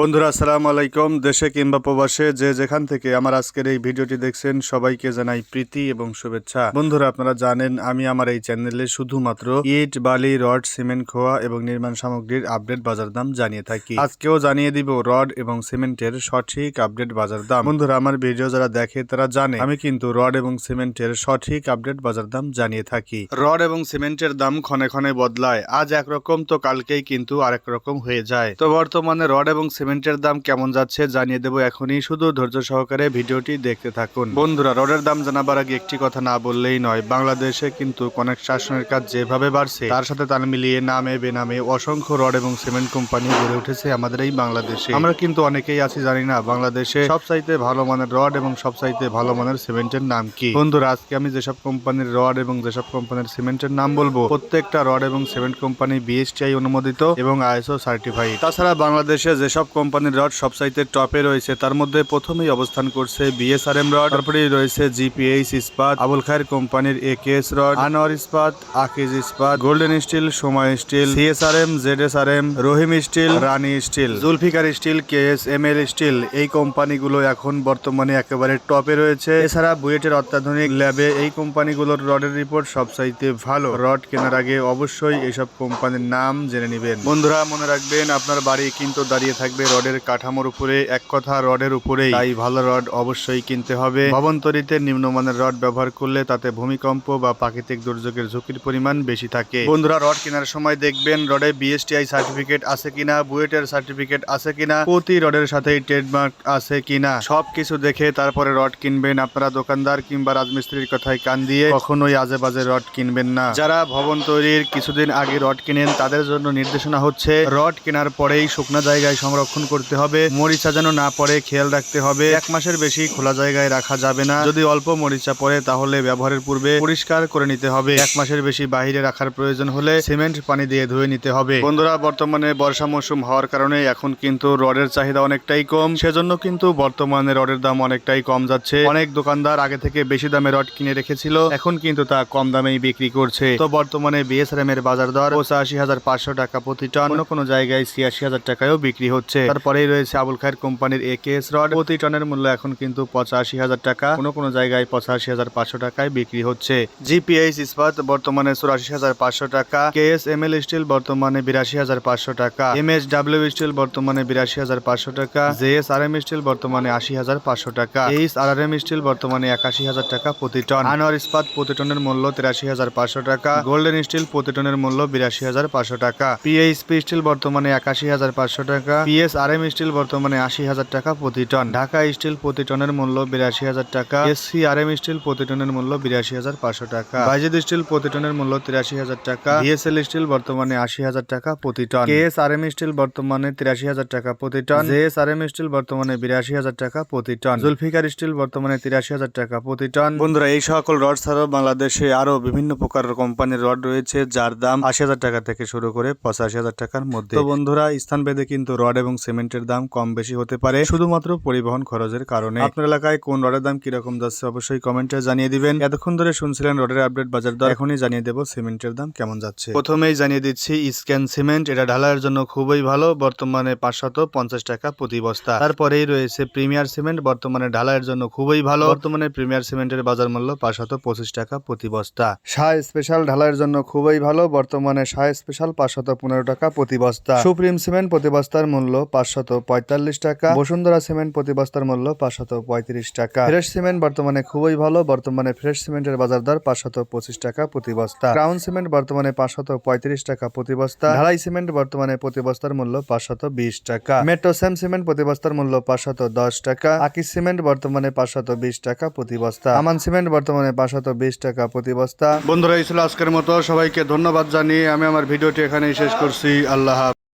বন্ধুরা, আসসালামু আলাইকুম। দেশে কিংবা প্রবাসে যে যেখান থেকে আমার আজকের এই ভিডিওটি দেখছেন, সবাইকে জানাই প্রীতি এবং শুভেচ্ছা। বন্ধুরা, আপনারা জানেন আমি আমার এই চ্যানেলে শুধুমাত্র ইট, বালি, রড, সিমেন্ট, খোয়া এবং নির্মাণ সামগ্রীর আপডেট বাজার দাম জানিয়ে থাকি। আজকেও জানিয়ে দিব রড এবং সিমেন্টের সঠিক আপডেট বাজার দাম। বন্ধুরা, আমার ভিডিও যারা দেখে তারা জানে, আমি কিন্তু রড এবং সিমেন্টের সঠিক আপডেট বাজার দাম জানিয়ে থাকি। রড এবং সিমেন্টের দাম ক্ষণে ক্ষণে বদলায়। আজ একরকম, তো কালকেই কিন্তু আরেক রকম হয়ে যায়। তো বর্তমানে রড এবং সিমেন্টের দাম কেমন যাচ্ছে জানিয়ে দেবো এখনই। শুধু ধৈর্য সহকারে ভিডিওটি দেখতে থাকুন। বন্ধুরা, রডের দাম জানাবার আগে একটি কথা না বললেই নয়, বাংলাদেশে কিন্তু কনেক শাসনের কাজ যেভাবে বাড়ছে, তার সাথে তাল মিলিয়ে নামে বেনামে অসংখ্য রড এবং সিমেন্ট কোম্পানি গড়ে উঠেছে আমাদের এই বাংলাদেশে। আমরা কিন্তু অনেকেই আছি, জানি না বাংলাদেশে সবচাইতে ভালো মানের রড এবং সবচাইতে ভালো মানের সিমেন্টের নাম কি। বন্ধুরা, আজকে আমি যেসব কোম্পানির রড এবং যেসব কোম্পানির সিমেন্টের নাম বলব, প্রত্যেকটা রড এবং সিমেন্ট কোম্পানি বিএসটিআই অনুমোদিত এবং আইএসও সার্টিফাইড তাছাড়া বাংলাদেশে যেসব কোম্পানির রড সবচাইতে টপে রয়েছে। তার মধ্যে প্রথমেই অবস্থান করছে বিএসআরএম রড, তারপরেই রয়েছে জিপিএইচ ইস্পাত, আবুল খায়ের কোম্পানির একেএস রড, আনোয়ার ইস্পাত, আকিজ ইস্পাত, গোল্ডেন স্টিল, সময় steel, CSRM, ZSRM, Rahim steel, Rani steel, Zulfiqar steel KS M L steel. এই কোম্পানিগুলো এখন বর্তমানে একেবারে টপে রয়েছে। এছাড়া বুয়েটের অত্যাধুনিক ল্যাবে এই কোম্পানিগুলোর রডের রিপোর্ট সবচাইতে ভালো। রড কেনার আগে অবশ্যই এসব কোম্পানির নাম জেনে নেবেন। বন্ধুরা, মনে রাখবেন, আপনার বাড়ি কিন্তু দাঁড়িয়ে থাকবে রডের কাঠামোর উপরে, এক কথা রডের উপরেই। তাই ভালো রড অবশ্যই কিনতে হবে। ভবন্তরীতে নিম্নমানের রড ব্যবহার করলে তাতে ভূমিকম্প বা প্রাকৃতিক দুর্যোগের ঝুঁকির পরিমাণ বেশি থাকে। বন্ধুরা, রড কেনার সময় দেখবেন রডে বিএসটিআই সার্টিফিকেট আছে কিনা, বুয়েটের সার্টিফিকেট আছে কিনা, প্রতি রডের সাথেই ট্রেডমার্ক আছে কিনা। সবকিছু দেখে তারপরে রড কিনবেন আপনারা দোকানদার কিংবা রাজমিস্ত্রির কথায় কান দিয়ে কখনোই আজে বাজে রড কিনবেন না। যারা ভবন তৈরির কিছুদিন আগে রড কিনেন, তাদের জন্য নির্দেশনা হচ্ছে, রড কেনার পরেই শুকনো জায়গায় সংরক্ষণ করতে হবে। মরিচা যেন না পড়ে, খেয়াল রাখতে হবে। এক মাসের বেশি খোলা জায়গায় রাখা যাবে না। যদি অল্প মরিচা পড়ে, তাহলে ব্যবহারের পূর্বে পরিষ্কার করে নিতে হবে। এক মাসের বেশি বাইরে রাখার প্রয়োজন হলে সিমেন্ট পানি দিয়ে ধুয়ে নিতে হবে। বন্ধুরা, বর্তমানে বর্ষা মৌসুম হওয়ার কারণে এখন কিন্তু রডের চাহিদা অনেকটাই কম। সেজন্য কিন্তু বর্তমানে রডের দাম অনেকটাই কম যাচ্ছে। অনেক দোকানদার আগে থেকে বেশি দামে রড কিনে রেখেছিল। এখন কিন্তু তা কম দামেই বিক্রি করছে। তো বর্তমানে বিএসআরএম এর বাজার দর পঁচাশি হাজার পাঁচশো টাকা প্রতি টন। কোনো জায়গায় ছিয়াশি হাজার টাকায়ও বিক্রি হচ্ছে। তারপরেই রয়েছে আবুল খায়ের কোম্পানির একেএস রড। প্রতি টনের মূল্য এখন কিন্তু পঁচাশি হাজার টাকা। কোনো কোনো জায়গায় পঁচাশি হাজার পাঁচশো টাকায় বিক্রি হচ্ছে। জিপিএইচ ইস্পাত বর্তমানে চুরাশি হাজার পাঁচশো টাকা। কেএস এম এল স্টিল বর্তমানে বিরাশি হাজার পাঁচশো টাকা। এম এস ডাব্লিউ স্টিল বর্তমানে বিরাশি হাজার পাঁচশো টাকা। জেএস আর এম স্টিল বর্তমানে আশি হাজার পাঁচশো টাকা। H R R M steel বর্তমানে একাশি হাজার টাকা প্রতি টন। আনোয়ার ইস্পাত প্রতি টনের মূল্য তিরাশি হাজার পাঁচশো টাকা। গোল্ডেন স্টিল প্রতি টনের মূল্য বিরাশি হাজার পাঁচশো টাকা। পিএইচপি স্টিল বর্তমানে একাশি হাজার পাঁচশো টাকা। পিএস আর এম স্টিল বর্তমানে আশি হাজার টাকা প্রতি টন। ঢাকা স্টিল প্রতি টনের মূল্য বিরাশি হাজার টাকা এসসি আর এম স্টিল প্রতি টনের মূল্য বিরাশি হাজার পাঁচশো টাকা, বাইজিদ স্টিল প্রতি টনের মূল্য তিরাশি হাজার টাকা বিএসএল স্টিল বর্তমানে আশি হাজার টাকা প্রতি টন। কেএস আর এম স্টিল বর্তমানে তিরাশি হাজার টাকা প্রতি ton. J S R M steel বর্তমানে বিরাশি হাজার টাকা প্রতি টন। জুলফিকার স্টিল বর্তমানে তিরাশি হাজার টাকা প্রতি টন। বন্ধুরা, এই সকল রড ছাড়াও বাংলাদেশে আরও বিভিন্ন প্রকারের কোম্পানির রড রয়েছে, যার দাম আশি হাজার টাকা থেকে শুরু করে পঁচাশি হাজার টাকার মধ্যে। বন্ধুরা স্থান ভেদে কিন্তু রড এবং সিমেন্টের দাম কম বেশি হতে পারে শুধুমাত্র পরিবহন খরচের কারণে। আপনার এলাকায় কোন রডের দাম কীরকম যাচ্ছে অবশ্যই কমেন্টে জানিয়ে দিবেন। এতক্ষণ ধরে শুনছিলেন রডের আপডেট বাজার দর। এখনই জানিয়ে দেবো সিমেন্টের দাম কেমন যাচ্ছে। প্রথমেই জানিয়ে দিচ্ছি, স্ক্যান সিমেন্ট, এটা ঢালাইয়ের জন্য খুবই ভালো। বর্তমানে পাঁচশত পঞ্চাশ টাকা প্রতি বস্তা। তারপরেই রয়েছে প্রিমিয়ার সিমেন্ট, বর্তমানে ঢালাইয়ের জন্য খুবই ভালো। বর্তমানে প্রিমিয়ার সিমেন্টের বাজার মূল্য পাঁচশত পঁচিশ টাকা প্রতি বস্তা। শাহ স্পেশাল ঢালাইয়ের জন্য খুবই ভালো। বর্তমানে শাহ স্পেশাল পাঁচশত পনেরো টাকা প্রতি বস্তা। সুপ্রিম সিমেন্ট প্রতি বস্তার মূল্য পাঁচশত পঁয়তাল্লিশ টাকা, বসুন্ধরা সিমেন্ট প্রতি বস্তার মূল্য পাঁচশত পঁয়ত্রিশ টাকা। ফ্রেশ সিমেন্ট বর্তমানে খুবই ভালো, বর্তমানে ফ্রেশ সিমেন্টের বাজার দর পাঁচশত পঁচিশ টাকা প্রতি বস্তা। ক্রাউন সিমেন্ট বর্তমানে পাঁচশত পঁয়ত্রিশ টাকা প্রতি বস্তা। ঢালাই সিমেন্ট বর্তমানে প্রতি বস্তার মূল্য পাঁচশত বিশ টাকা। মেট্রোসেম সিমেন্ট প্রতি বস্তার মূল্য পাঁচশত দশ টাকা। আকিস সিমেন্ট বর্তমানে পাঁচশত বিশ টাকা প্রতি বস্তা। আমান সিমেন্ট বর্তমানে পাঁচশত বিশ টাকা প্রতি বস্তা। বন্ধুরা, এই ছিল আজকের মতো। সবাইকে ধন্যবাদ জানিয়ে আমি আমার ভিডিওটি এখানেই শেষ করছি। আল্লাহ।